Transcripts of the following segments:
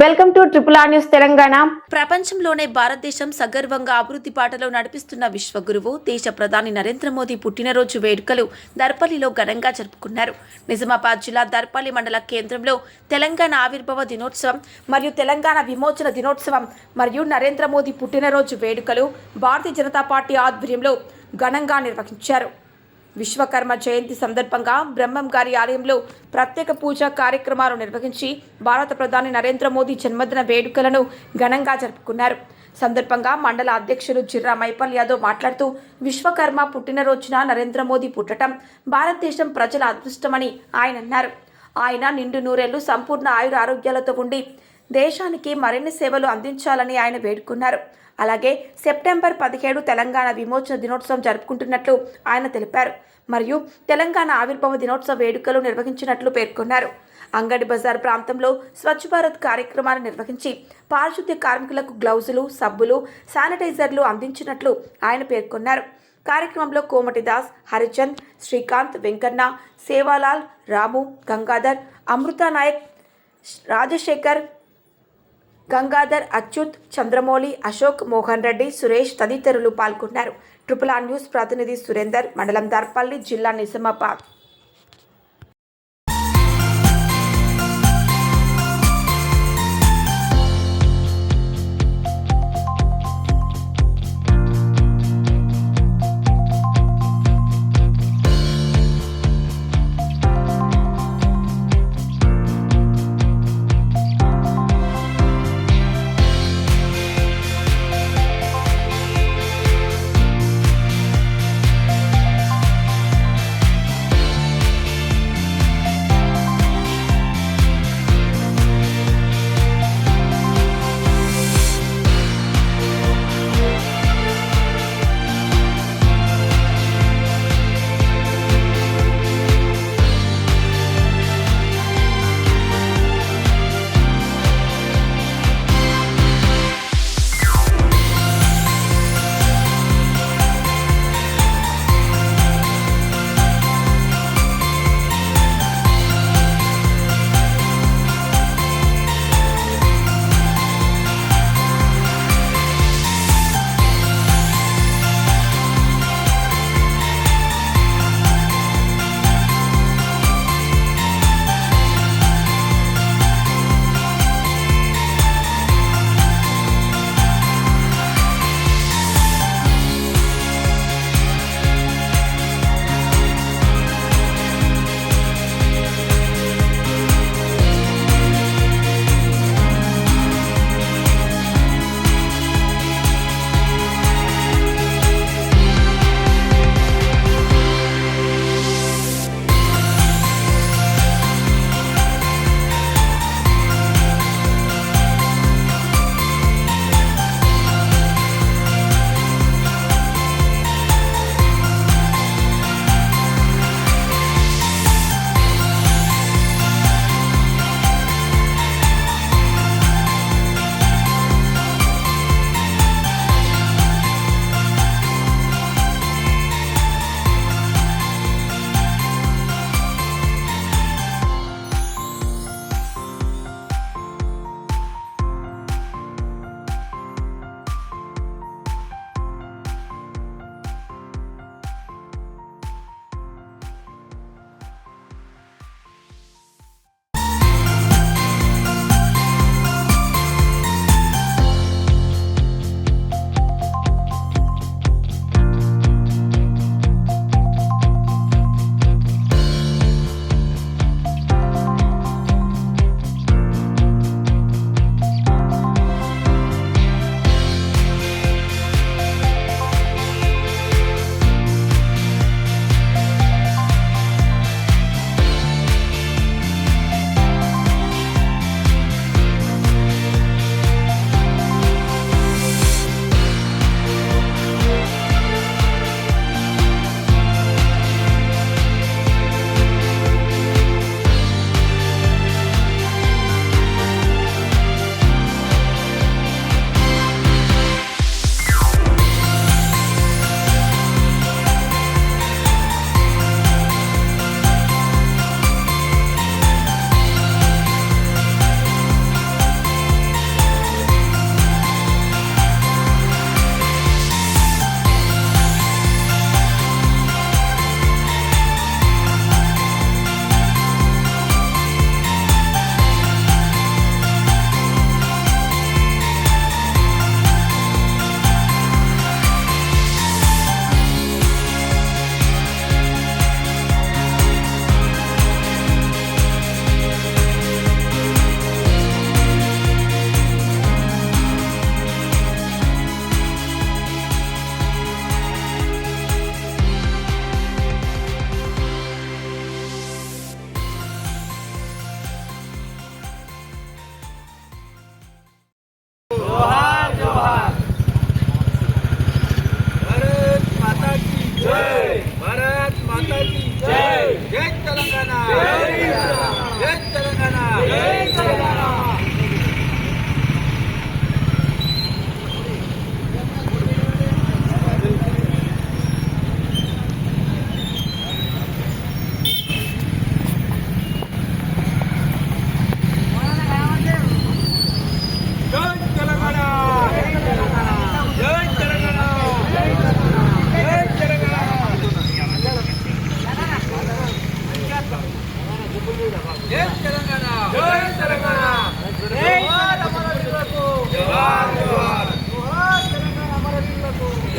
Welcome to triple R news Telangana. ప్రపంచంలోనే భారతదేశం సగర్వంగా అభివృద్ధి పాటలో నడిపిస్తున్న విశ్వగురువు దేశ ప్రధాని నరేంద్ర మోదీ పుట్టినరోజు వేడుకలు దర్పల్లిలో ఘనంగా జరుపుకున్నారు. నిజామాబాద్ జిల్లా దర్పల్లి మండల కేంద్రంలో తెలంగాణ ఆవిర్భావ దినోత్సవం మరియు తెలంగాణ విమోచన దినోత్సవం మరియు నరేంద్ర మోదీ పుట్టినరోజు వేడుకలు భారతీయ జనతా పార్టీ ఆధ్వర్యంలో ఘనంగా నిర్వహించారు. విశ్వకర్మ జయంతి సందర్భంగా బ్రహ్మం గారి ఆలయంలో ప్రత్యేక పూజా కార్యక్రమాలు నిర్వహించి భారత ప్రధాని నరేంద్ర మోదీ జన్మదిన వేడుకలను ఘనంగా జరుపుకున్నారు. సందర్భంగా మండల అధ్యక్షులు జిర్రా మైపల్ యాదవ్ మాట్లాడుతూ విశ్వకర్మ పుట్టినరోజున నరేంద్ర మోదీ పుట్టడం భారతదేశం ప్రజల అదృష్టమని ఆయన అన్నారు. ఆయన నిండు నూరేళ్ళు సంపూర్ణ ఆయుర ఆరోగ్యాలతో ఉండి దేశానికి మరిన్ని సేవలు అందించాలని ఆయన వేడుకున్నారు. అలాగే సెప్టెంబర్ పదిహేడు తెలంగాణ విమోచన దినోత్సవం జరుపుకుంటున్నట్లు ఆయన తెలిపారు. మరియు తెలంగాణ ఆవిర్భావ దినోత్సవ వేడుకలు నిర్వహించినట్లు పేర్కొన్నారు. అంగడి బజార్ ప్రాంతంలో స్వచ్ఛ భారత్ కార్యక్రమాన్ని నిర్వహించి పారిశుద్ధ్య కార్మికులకు గ్లౌజులు సబ్బులు శానిటైజర్లు అందించినట్లు ఆయన పేర్కొన్నారు. కార్యక్రమంలో కోమటి దాస్ హరిచంద్ శ్రీకాంత్ వెంకన్న సేవాలాల్ రాము గంగాధర్ అమృతా నాయక్ రాజశేఖర్ గంగాధర్ అచ్యుత్ చంద్రమౌళి అశోక్ మోహన్ రెడ్డి సురేష్ తదితరులు పాల్గొన్నారు. ట్రిపుల్ ఆర్ న్యూస్ ప్రతినిధి సురేందర్ మండలం దర్పల్లి జిల్లా నిజామాబాద్.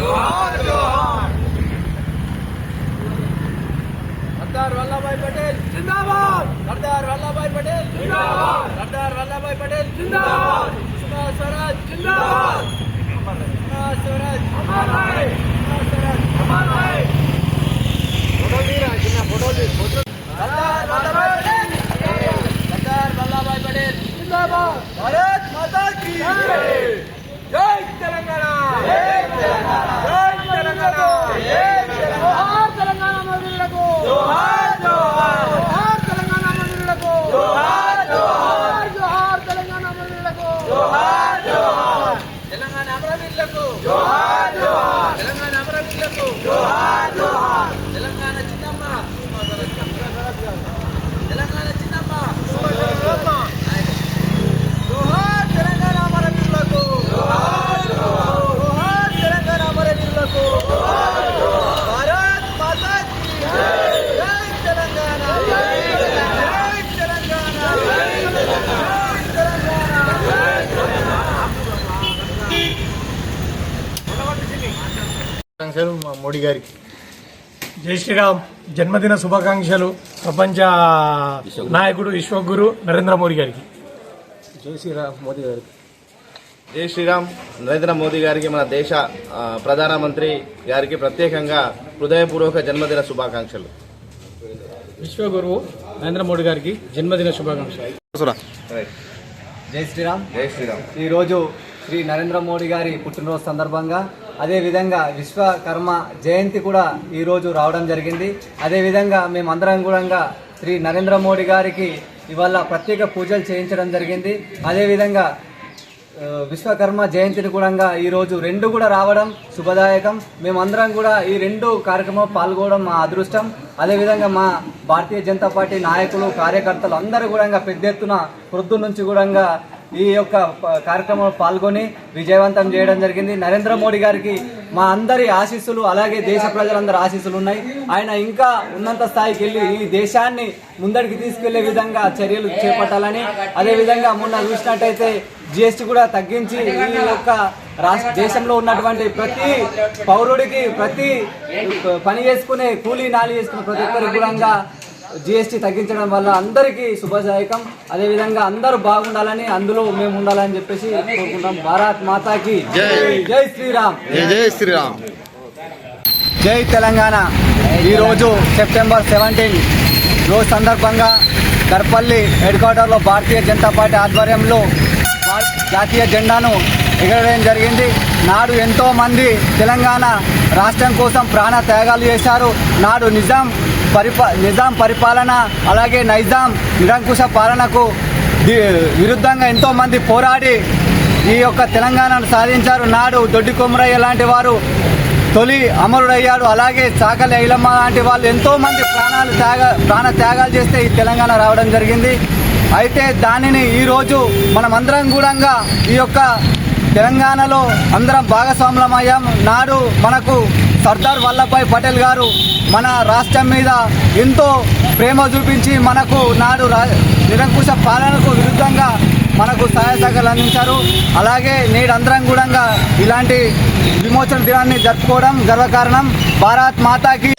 જોહાર જોહાર સરદાર વલ્લભભાઈ પટેલ જિંદાબાદ સરદાર વલ્લભભાઈ પટેલ જિંદાબાદ સરદાર વલ્લભભાઈ પટેલ જિંદાબાદ સુષ્મા સ્વરાજ જિંદાબાદ સુષ્મા સ્વરાજ અમર રહે સુષ્મા સ્વરાજ અમર રહે ફોટો લી રાજના ફોટો జోహార్ జోహార్ తెలంగాణ అమరవీరులకు జోహార్ జోహార్ తెలంగాణ అమరవీరులకు జోహార్ జోహార్ తెలంగాణ చిన్నమ్మ తెలంగాణ చిన్నమ్మ జోహార్ తెలంగాణ అమరవీరులకు జోహార్ జోహార్ తెలంగాణ అమరవీరులకు భారత్ మాతా కీ జై తెలంగాణ జై తెలంగాణ జై శుభాకాంక్షలు మా మోడీ గారికి. జై శ్రీరామ్. జన్మదిన శుభాకాంక్షలు ప్రపంచ నాయకుడు విశ్వగురు నరేంద్ర మోడీ గారికి. జై శ్రీరామ్ మోదీ గారికి. జై శ్రీరామ్ నరేంద్ర మోదీ గారికి మన దేశ ప్రధానమంత్రి గారికి ప్రత్యేకంగా హృదయపూర్వక జన్మదిన శుభాకాంక్షలు. విశ్వగురువు నరేంద్ర మోడీ గారికి జన్మదిన శుభాకాంక్షలు. జై శ్రీరామ్. జై శ్రీరామ్. ఈరోజు శ్రీ నరేంద్ర మోడీ గారి పుట్టినరోజు సందర్భంగా అదేవిధంగా విశ్వకర్మ జయంతి కూడా ఈరోజు రావడం జరిగింది. అదేవిధంగా మేమందరం కూడా శ్రీ నరేంద్ర మోడీ గారికి ఇవాళ ప్రత్యేక పూజలు చేయించడం జరిగింది. అదేవిధంగా విశ్వకర్మ జయంతిని కూడా ఈరోజు రెండు కూడా రావడం శుభదాయకం. మేమందరం కూడా ఈ రెండు కార్యక్రమం పాల్గొనడం మా అదృష్టం. అదేవిధంగా మా భారతీయ జనతా పార్టీ నాయకులు కార్యకర్తలు అందరూ కూడా పెద్ద ఎత్తున వృద్ధుల నుంచి కూడా ఈ యొక్క ప- కార్యక్రమంలో పాల్గొని విజయవంతం చేయడం జరిగింది. నరేంద్ర మోడీ గారికి మా అందరి ఆశీస్సులు అలాగే దేశ ప్రజలందరి ఆశీస్సులు ఉన్నాయి. ఆయన ఇంకా ఉన్నత స్థాయికి వెళ్ళి ఈ దేశాన్ని ముందడికి తీసుకెళ్ళే విధంగా చర్యలు చేపట్టాలని అదేవిధంగా మొన్న చూసినట్టయితే జిఎస్టీ కూడా తగ్గించి ఈ యొక్క రాష్ట్ర దేశంలో ఉన్నటువంటి ప్రతి పౌరుడికి ప్రతి పని చేసుకునే కూలీ నాలి చేసుకునే ప్రతి ఒక్కరి కూడా జిఎస్టీ తగ్గించడం వల్ల అందరికీ శుభదాయకం. అదేవిధంగా అందరూ బాగుండాలని అందులో మేము ఉండాలని చెప్పేసి కోరుకుంటాం. భారత్ మాతాకి. జై. శ్రీరామ్. జై శ్రీరామ్. జై తెలంగాణ. ఈరోజు సెప్టెంబర్ సెవెంటీన్. రోజు సందర్భంగా దర్పల్లి హెడ్ క్వార్టర్లో భారతీయ జనతా పార్టీ ఆధ్వర్యంలో జాతీయ జెండాను ఎగరవేయడం జరిగింది. నాడు ఎంతో మంది తెలంగాణ రాష్ట్రం కోసం ప్రాణ త్యాగాలు చేశారు. నాడు నిజాం పరిపా నిజాం పరిపాలన అలాగే నైజాం నిరంకుశ పాలనకు విరుద్ధంగా ఎంతో మంది పోరాడి ఈ యొక్క తెలంగాణను సాధించారు. నాడు దొడ్డి కొమరయ్య లాంటి వారు తొలి అమరుడయ్యాడు. అలాగే చాకలి ఐలమ్మ లాంటి వాళ్ళు ఎంతో మంది ప్రాణాలు త్యాగ ప్రాణ త్యాగాలు చేస్తే ఈ తెలంగాణ రావడం జరిగింది. అయితే దానిని ఈరోజు మనమందరం కూడా ఈ యొక్క తెలంగాణలో అందరం భాగస్వాములమయ్యాం. నాడు మనకు సర్దార్ వల్లభాయ్ పటేల్ గారు మన రాష్ట్రం మీద ఎంతో ప్రేమ చూపించి మనకు నాడు రా నిరంకుశ పాలనకు విరుద్ధంగా మనకు సహాయ సహకారాలు అందించారు. అలాగే నేడు అందరం కూడా ఇలాంటి విమోచన దినాన్ని జరుపుకోవడం గర్వకారణం. భారత్ మాతాకి